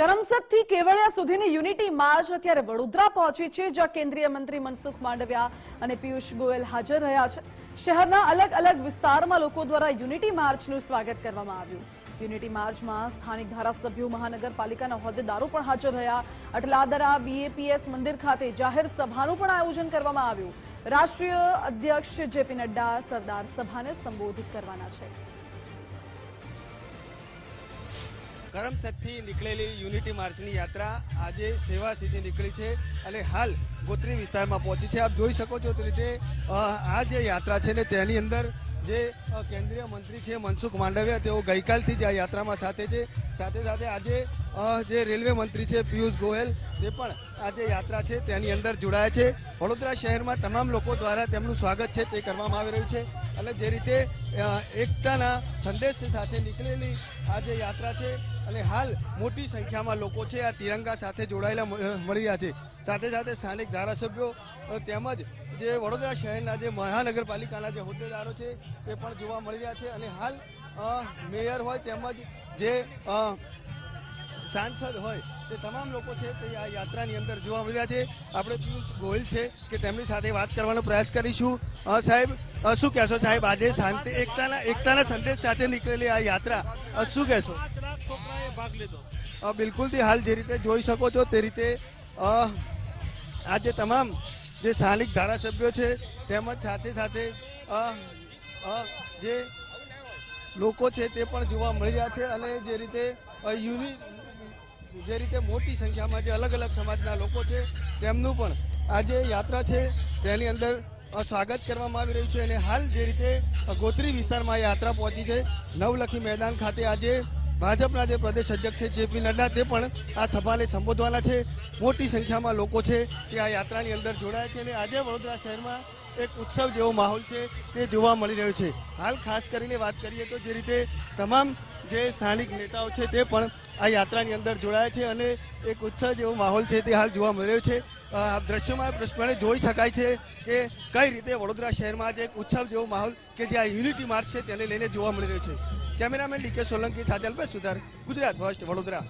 કરમસદથી કેવડિયા સુધીની unity March અત્યારે વડોદરા પહોંચી છે, જ્યાં કેન્દ્રીય મંત્રી મનસુખ માંડવિયા અને પિયુષ ગોયલ હાજર રહ્યા છે. શહેરના અલગ અલગ વિસ્તારમાં લોકો દ્વારા યુનિટી માર્ચનું સ્વાગત કરવામાં આવ્યું. યુનિટી માર્ચમાં સ્થાનિક ધારાસભ્યો, મહાનગરપાલિકાના હોદ્દેદારો પણ હાજર રહ્યા. અટલાદરા બીએપીએસ મંદિર ખાતે જાહેર સભાનું પણ આયોજન કરવામાં આવ્યું. રાષ્ટ્રીય અધ્યક્ષ જેપી નડ્ડા સરદાર સભાને સંબોધિત કરવાના છે. કરમસદથી નીકળેલી યુનિટી માર્ચની યાત્રા આજે સેવાસીથી નીકળી છે અને હાલ ગોત્રી વિસ્તારમાં પહોંચી છે. આપ જોઈ શકો છો તે રીતે આ જે યાત્રા છે ને તેની અંદર જે કેન્દ્રીય મંત્રી છે મનસુખ માંડવિયા, તેઓ ગઈકાલથી જ આ યાત્રામાં સાથે છે. સાથે સાથે આજે જે રેલવે મંત્રી છે પિયુષ ગોયલ, તે પણ આ જે યાત્રા છે તેની અંદર જોડાયા છે. વડોદરા શહેરમાં તમામ લોકો દ્વારા તેમનું સ્વાગત છે તે કરવામાં આવી રહ્યું છે. અને જે રીતે એકતાના સંદેશ સાથે નીકળેલી આ જે યાત્રા છે અને હાલ મોટી સંખ્યામાં લોકો છે, આ તિરંગા સાથે જોડાયેલા મળી રહ્યા છે. સાથે સાથે સ્થાનિક ધારાસભ્યો તેમજ જે વડોદરા શહેરના જે મહાનગરપાલિકાના જે હોદ્દેદારો છે, તે પણ જોવા મળી રહ્યા છે. અને હાલ મેયર હોય તેમજ જે સાંસદ હોય, તે તમામ લોકો છે, તે આ યાત્રાની અંદર જોવા મળી રહ્યા છે. આપણે પિયુષ ગોયલ છે કે તેમની સાથે વાત કરવાનો પ્રયાસ કરીશું. સાહેબ શું કહેશો સાહેબ? આજે શાંતિ, એકતાના એકતાના સંદેશ સાથે નીકળેલી આ યાત્રા શું કહેશો? છોકરાએ ભાગ લીધો. બિલકુલથી હાલ જે રીતે જોઈ શકો છો તે રીતે અ, આ તમામ જે સ્થાનિક ધારાસભ્યો છે તેમજ સાથે સાથે જે લોકો છે તે પણ જોવા મળી રહ્યા છે અને જે રીતે યુનિ જે રીતે મોટી સંખ્યામાં જે અલગ અલગ સમાજના લોકો છે તેમનું પણ આ જે યાત્રા છે તેની અંદર સ્વાગત કરવામાં આવી રહ્યું છે અને હાલ જે રીતે ગોત્રી વિસ્તારમાં યાત્રા પહોંચી છે નવલખી મેદાન ખાતે આજે ભાજપના જે પ્રદેશ અધ્યક્ષ છે જેપી નડ્ડા, તે પણ આ સભાને સંબોધવાના છે. મોટી સંખ્યામાં લોકો છે તે આ યાત્રાની અંદર જોડાયા છે અને આજે વડોદરા શહેરમાં એક ઉત્સવ જેવો માહોલ છે તે જોવા મળી રહ્યો છે. હાલ ખાસ કરીને વાત કરીએ તો જે રીતે તમામ જે સ્થાનિક નેતાઓ છે તે પણ આ યાત્રાની અંદર જોડાયા છે અને એક ઉત્સવ જેવો માહોલ છે તે હાલ જોવા મળી રહ્યો છે. આ દ્રશ્યોમાં પ્રશ્નપણે જોઈ શકાય છે કે કઈ રીતે વડોદરા શહેરમાં આજે એક ઉત્સવ જેવો માહોલ કે જે આ યુનિટી માર્ચ છે તેને લઈને જોવા મળી રહ્યો છે. કેમેરામેન ડીકે સોલંકી સાથે અલ્પેશ સુધાર ગુજરાત ફર્સ્ટ વડોદરા.